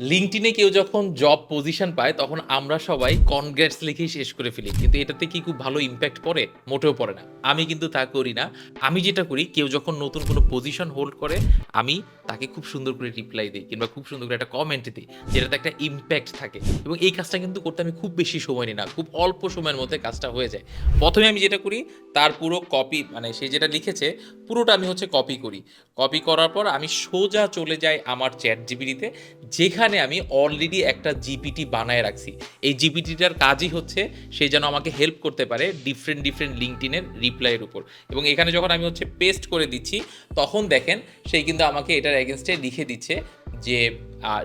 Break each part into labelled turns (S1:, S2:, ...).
S1: লিঙ্কটিনে কেউ যখন job position পায়, তখন আমরা সবাই কনগ্রেটস লিখেই শেষ করে ফেলি। কিন্তু এটাতে কি খুব ভালো ইম্প্যাক্ট পড়ে? মোটেও পড়ে না। আমি কিন্তু তা করি না। আমি যেটা করি, কেউ যখন নতুন কোনো পজিশন হোল্ড করে, আমি তাকে খুব সুন্দর করে রিপ্লাই দিই কিংবা খুব সুন্দর করে একটা কমেন্ট দিই, যেটাতে একটা ইম্প্যাক্ট থাকে। এবং এই কাজটা কিন্তু করতে আমি খুব বেশি সময় নিই না, খুব অল্প সময়ের মধ্যে কাজটা হয়ে যায়। প্রথমে আমি যেটা করি, তার পুরো কপি মানে সে যেটা লিখেছে, পুরোটা আমি হচ্ছে কপি করি। কপি করার পর আমি সোজা চলে যাই আমার চ্যাট জিবিটিতে যেখানে আমি অলরেডি একটা জিপিটি বানায় রাখছি। এই জিপিটিটার কাজই হচ্ছে, সে যেন আমাকে হেল্প করতে পারে ডিফারেন্ট ডিফারেন্ট লিঙ্কটিনের রিপ্লাইয়ের উপর। এবং এখানে যখন আমি হচ্ছে পেস্ট করে দিচ্ছি, তখন দেখেন সেই কিন্তু আমাকে এটার এগেনস্টে লিখে দিচ্ছে যে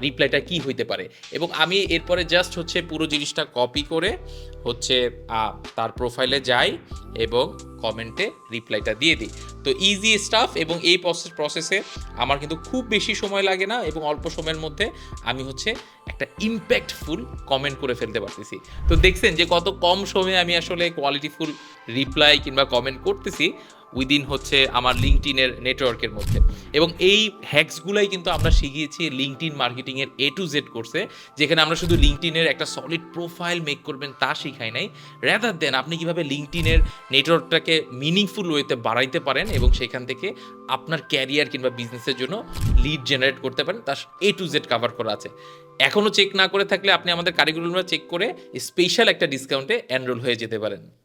S1: রিপ্লাইটা কি হইতে পারে। এবং আমি এরপরে জাস্ট হচ্ছে পুরো জিনিসটা কপি করে হচ্ছে তার প্রোফাইলে যাই এবং কমেন্টে রিপ্লাইটা দিয়ে দিই। তো ইজি স্টাফ এবং এই প্রসেসে আমার কিন্তু খুব বেশি সময় লাগে না এবং অল্প সময়ের মধ্যে আমি হচ্ছে একটা ইম্প্যাক্টফুল কমেন্ট করে ফেলতে পারতেছি। তো দেখছেন যে কত কম সময়ে আমি আসলে কোয়ালিটিফুল রিপ্লাই কিংবা কমেন্ট করতেছি উইদিন হচ্ছে আমার লিঙ্কটিনের নেটওয়ার্কের মধ্যে। এবং এই হ্যাক্সগুলাই কিন্তু আমরা শিখিয়েছি লিঙ্কটিন মার্কেটিংয়ের এ টু জেড কোর্সে যেখানে আমরা শুধু লিঙ্কটিনের একটা সলিড প্রোফাইল মেক করবেন তা শিখাই নাই। র্যাদার দেন আপনি কীভাবে লিঙ্কটিনের নেটওয়ার্কটাকে মিনিংফুল ওয়েতে বাড়াইতে পারেন এবং সেখান থেকে আপনার ক্যারিয়ার কিংবা বিজনেসের জন্য লিড জেনারেট করতে পারেন, তার এ টু জেড কাভার করা আছে। এখনও চেক না করে থাকলে আপনি আমাদের কারিকুলামটা চেক করে স্পেশাল একটা ডিসকাউন্টে এনরোল হয়ে যেতে পারেন।